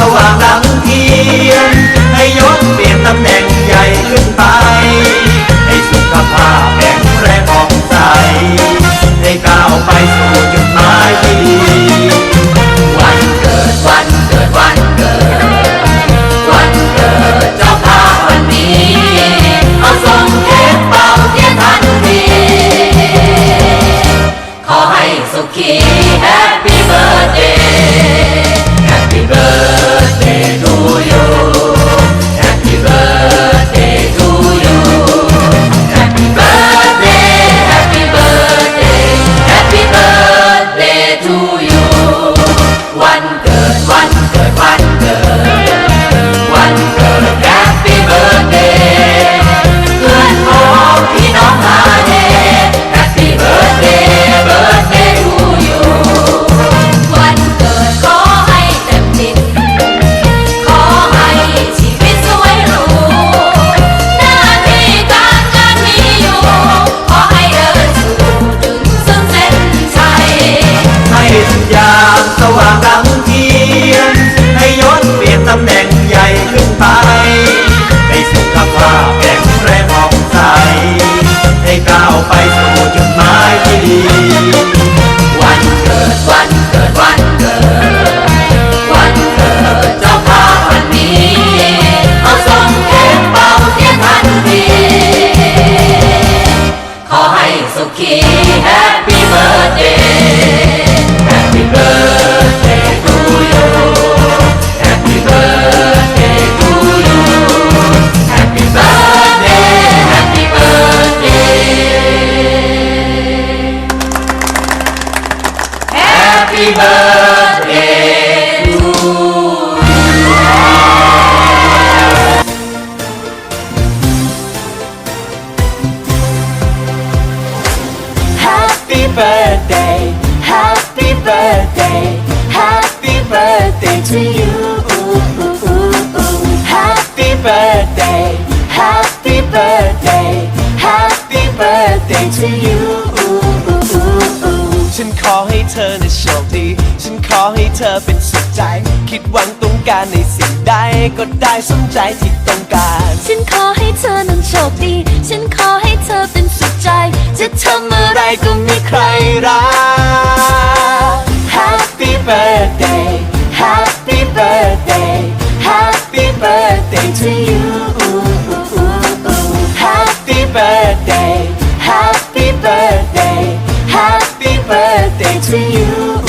สว่างหลังเทียน ให้ยศเปลี่ยนตำแหน่งใหญ่ขึ้นไป ให้สุขภาพแข็งแรงของใจ ให้ก้าวไปสู่จุดหมายดีวันเกิดวันเกิดวันเกิด วันเกิดเจ้าภาพวันนี้ เอาส่งเค้เป่าเทียนทันที ขอให้สุขี Happy Birthday birthday Happy birthday Happy birthday to you Happy birthday Happy birthday Happy birthday to you ฉันขอให้เธอนะโชคดี ฉันขอให้เธอเป็นสุขใจ คิดหวังต้องการในสิ่งใดก็ได้สมใจที่ต้องการ ฉันขอให้เธอนั้นโชคดี ฉันขอให้เธอเป็นสุขใจะทำอะไรอะไรก็ไม่ใครรัก Happy birthday Happy birthday Happy birthday to you Happy birthday Happy birthday Happy birthday to you